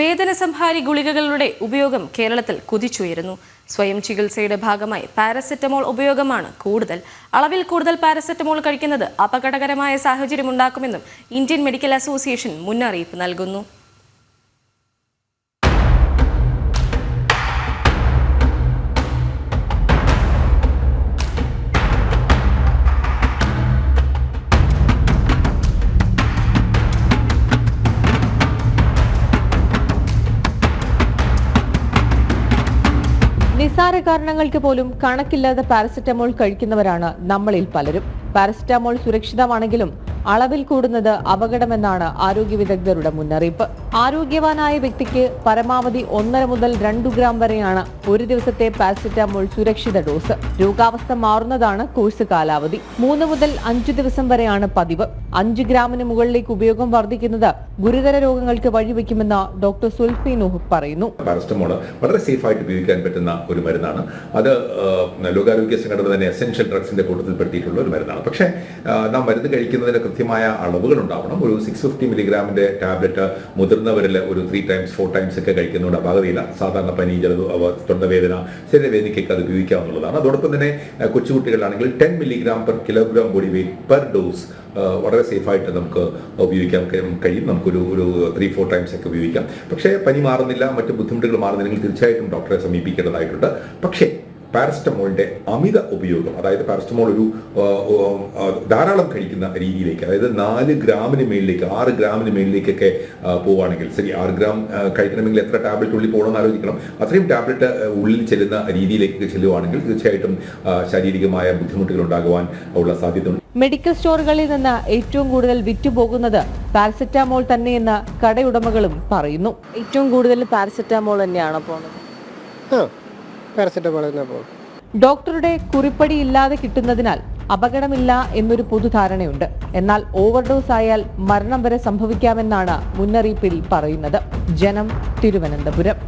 വേദനസംഹാരി ഗുളികകളുടെ ഉപയോഗം കേരളത്തിൽ കുതിച്ചുയരുന്നു. സ്വയം ചികിത്സയുടെ ഭാഗമായി പാരസെറ്റമോൾ ഉപയോഗമാണ് കൂടുതൽ. അളവിൽ കൂടുതൽ പാരസെറ്റമോൾ കഴിക്കുന്നത് അപകടകരമായ സാഹചര്യമുണ്ടാക്കുമെന്നും ഇന്ത്യൻ മെഡിക്കൽ അസോസിയേഷൻ മുന്നറിയിപ്പ് നൽകുന്നു. നിസാര കാരണങ്ങൾക്ക് പോലും കണക്കില്ലാതെ പാരസെറ്റമോൾ കഴിക്കുന്നവരാണ് നമ്മളിൽ പലരും. പാരസെറ്റമോൾ സുരക്ഷിതമാണെങ്കിലും അളവിൽ കൂടുന്നത് അപകടമെന്നാണ് ആരോഗ്യ വിദഗ്ധരുടെ മുന്നറിയിപ്പ്. ആരോഗ്യവാനായ വ്യക്തിക്ക് പരമാവധി ഒന്നര മുതൽ രണ്ടു ഗ്രാം വരെയാണ് ഒരു ദിവസത്തെ പാരസെറ്റാമോൾ സുരക്ഷിത ഡോസ്. രോഗാവസ്ഥ മാറുന്നതാണ് കോഴ്സ് കാലാവധി. മൂന്ന് മുതൽ അഞ്ചു ദിവസം വരെയാണ് പതിവ്. അഞ്ച് ഗ്രാമിന് മുകളിലേക്ക് ഉപയോഗം വർദ്ധിക്കുന്നത് ഗുരുതര രോഗങ്ങൾക്ക് വഴിവെക്കുമെന്ന് ഡോക്ടർ സുൽഫി നൂഹ് പറയുന്നു. പാരസ്റ്റമോൾ വളരെ സേഫ് ആയിട്ട് ഉപയോഗിക്കാൻ പറ്റുന്ന ഒരു മരുന്നാണ്. അത് ലോകാരോഗ്യ സംഘടന തന്നെ എസെൻഷ്യൽ ഡ്രഗ്സിന്റെ കൂട്ടത്തിൽപ്പെടുത്തിയിട്ടുള്ള ഒരു മരുന്നാണ്. പക്ഷേ നാം മരുന്ന് കഴിക്കുന്നതിന് കൃത്യമായ അളവുകൾ ഉണ്ടാവണം ഒരു സിക്സ് ഫിഫ്റ്റി മില്ലിഗ്രാമിന്റെ ടാബ്ലറ്റ് മുതിർന്നവരിൽ ഒരു ത്രീ ടൈംസ് ഫോർ ടൈംസ് ഒക്കെ കഴിക്കുന്നതുകൊണ്ട് അപാകതയില്ല. സാധാരണ പനി അവ തൊണ്ടവേദന ശരീരവേദനയ്ക്കൊക്കെ അത് ഉപയോഗിക്കാവുന്നതാണ് അതോടൊപ്പം തന്നെ കൊച്ചുകുട്ടികളാണെങ്കിൽ ten milligram per kilogram body weight per dose വളരെ സേഫായിട്ട് നമുക്ക് ഉപയോഗിക്കാൻ കഴിയും. നമുക്കൊരു ഒരു ത്രീ ഫോർ ടൈംസ് ഒക്കെ ഉപയോഗിക്കാം. പക്ഷേ പനി മാറുന്നില്ല. മറ്റ് ബുദ്ധിമുട്ടുകൾ മാറുന്നില്ലെങ്കിൽ തീർച്ചയായിട്ടും ഡോക്ടറെ സമീപിക്കേണ്ടതായിട്ടുണ്ട്. പക്ഷേ പാരസ്റ്റമോളിന്റെ അമിത ഉപയോഗം അതായത് പാരസ്റ്റമോൾ ഒരു ധാരാളം കഴിക്കുന്ന രീതിയിലേക്ക് അതായത് നാല് ഗ്രാമിന് മേളിലേക്ക് ആറ് ഗ്രാമിന് മേളിലേക്കൊക്കെ പോവുകയാണെങ്കിൽ ശരി ആറ് ഗ്രാം കഴിക്കണമെങ്കിൽ എത്ര ടാബ്ലറ്റ് ഉള്ളിൽ പോകണമെന്ന് ആലോചിക്കണം. അത്രയും ടാബ്ലറ്റ് ഉള്ളിൽ ചെല്ലുന്ന രീതിയിലേക്ക് ചെല്ലുവാണെങ്കിൽ തീർച്ചയായിട്ടും ശാരീരികമായ ബുദ്ധിമുട്ടുകൾ ഉണ്ടാകുവാൻ ഉള്ള സാധ്യത മെഡിക്കൽ സ്റ്റോറുകളിൽ നിന്ന് ഏറ്റവും കൂടുതൽ വിറ്റുപോകുന്നത് പാരസെറ്റാമോൾ തന്നെയെന്ന് കടയുടമകളും പറയുന്നു. ഏറ്റവും കൂടുതൽ പാരസെറ്റാമോൾ തന്നെയാണ് പോകുന്നത്? പാരസെറ്റമോൾ തന്നെ പോകും. ഡോക്ടറുടെ കുറിപ്പടി ഇല്ലാതെ കിട്ടുന്നതിനാൽ അപകടമില്ല എന്നൊരു പൊതുധാരണയുണ്ട് എന്നാൽ ഓവർഡോസ് ആയാൽ മരണം വരെ സംഭവിക്കാമെന്നാണ് മുന്നറിയിപ്പിൽ പറയുന്നത്. ജനം തിരുവനന്തപുരം.